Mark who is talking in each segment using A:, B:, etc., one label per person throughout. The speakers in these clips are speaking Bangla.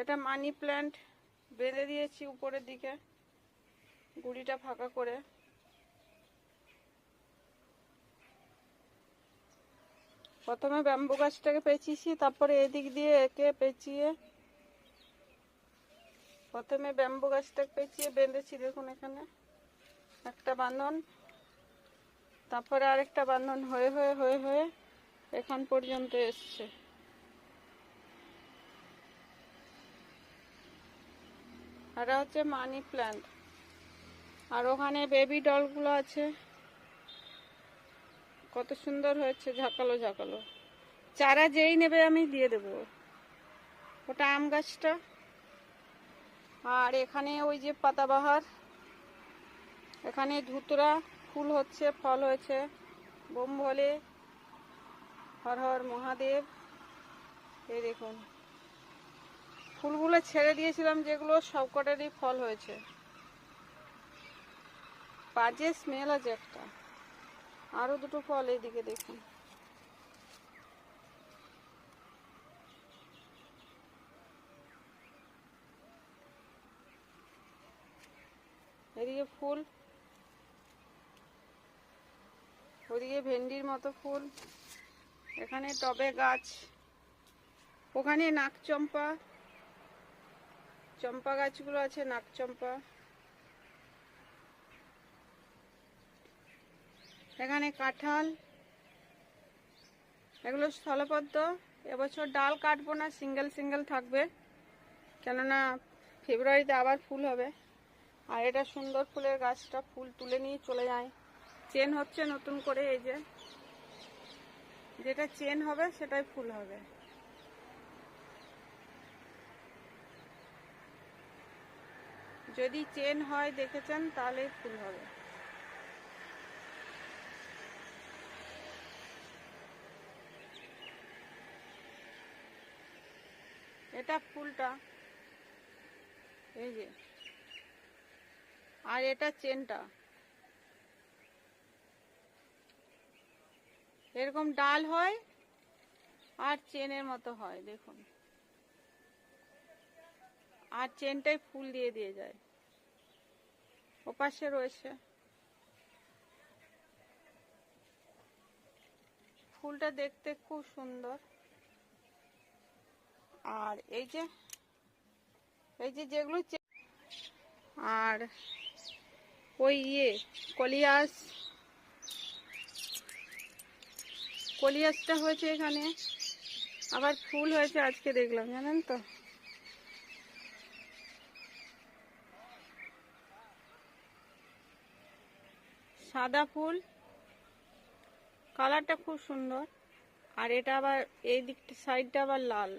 A: এটা মানি প্ল্যান্ট। বেঁধে দিয়েছি উপরের দিকে। গুড়িটা ফাঁকা করে। প্রথমে ব্যাম্বু গাছটাকে পেঁচিয়েছি, তারপরে এদিক দিয়ে একে পেঁচিয়ে প্রথমে ব্যাম্বু গাছটাকে পেঁচিয়ে বেঁধেছি, দেখুন এখানে। একটা বাঁধন, তারপরে আরেকটা বাঁধন হয়ে হয়ে হয়ে হয়ে এখান পর্যন্ত এসছে। এটা হচ্ছে মানি প্ল্যান্ট। আর ওখানে বেবি ডলগুলো আছে। কত সুন্দর হয়েছে, ঝাঁকালো ঝাঁকালো। চারা যেই নেবে আমি দিয়ে দেব। ওটা আম গাছটা। আর এখানে ওই যে পাতাবাহার। এখানে ধুতরা ফুল হচ্ছে, ফল হয়েছে। বোম ভোলে হর হর মহাদেব। এই দেখুন। ফুলগুলো ছেড়ে দিয়েছিলাম, যেগুলো সবকটারই ফল হয়েছে। বাজে স্মেল আছে একটা। আরও দুটো ফল এইদিকে দেখুন। এদিকে ফুল। ওদিকে ভেন্ডির মতো ফুল। এখানে টবে গাছ। ওখানে নাকচম্পা চম্পা গাছগুলো আছে, নাক চম্পা। এখানে কাঁঠাল। এগুলো স্থলপদ্ম। এবছর ডাল কাটবো না, সিঙ্গেল সিঙ্গেল থাকবে। কেননা ফেব্রুয়ারিতে আবার ফুল হবে। আর এটা সুন্দর ফুলের গাছটা ফুল তুলে নিয়ে চলে যায়। চেন হচ্ছে নতুন করে, এই যে। যেটা চেন হবে, সেটাই ফুল হবে। যদি চেন হয় দেখেছেন, তাহলে ফুল হবে। এটা ফুলটা। এই যে। আর এটা চেনটা। এরকম ডাল হয় আর চেনের মতো হয়, দেখুন। আর চেনটাই ফুল দিয়ে দিয়ে যায়। ওপাশে রয়েছে। ফুলটা দেখতে খুব সুন্দর। আর এই যে এই যে যেগুলো আর ওই ইয়ে কলিয়াস। কলিয়াসটা হয়েছে এখানে। আবার ফুল হয়েছে আজকে দেখলাম, জানেন তো? সাদা ফুল। কালারটা খুব সুন্দর। আর এটা আবার এই দিকটা সাইডটা আবার লাল।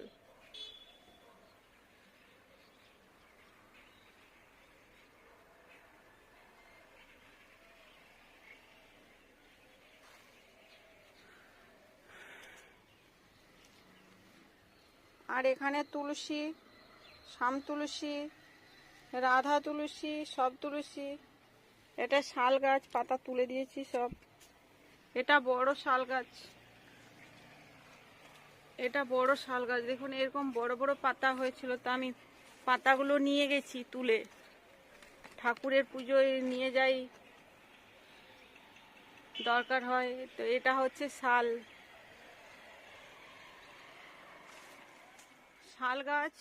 A: আর এখানে তুলসী শাম তুলসী, রাধা তুলসী, সব তুলসী। এটা শাল গাছ, পাতা তুলে দিয়েছি সব। এটা বড় শাল গাছ। এটা বড় শাল গাছ। দেখুন, এরকম বড় বড় পাতা হয়েছিল তা আমি পাতাগুলো নিয়ে গেছি তুলে। ঠাকুরের পুজোয় নিয়ে যাই। দরকার হয়। তো এটা হচ্ছে শাল। শাল গাছ।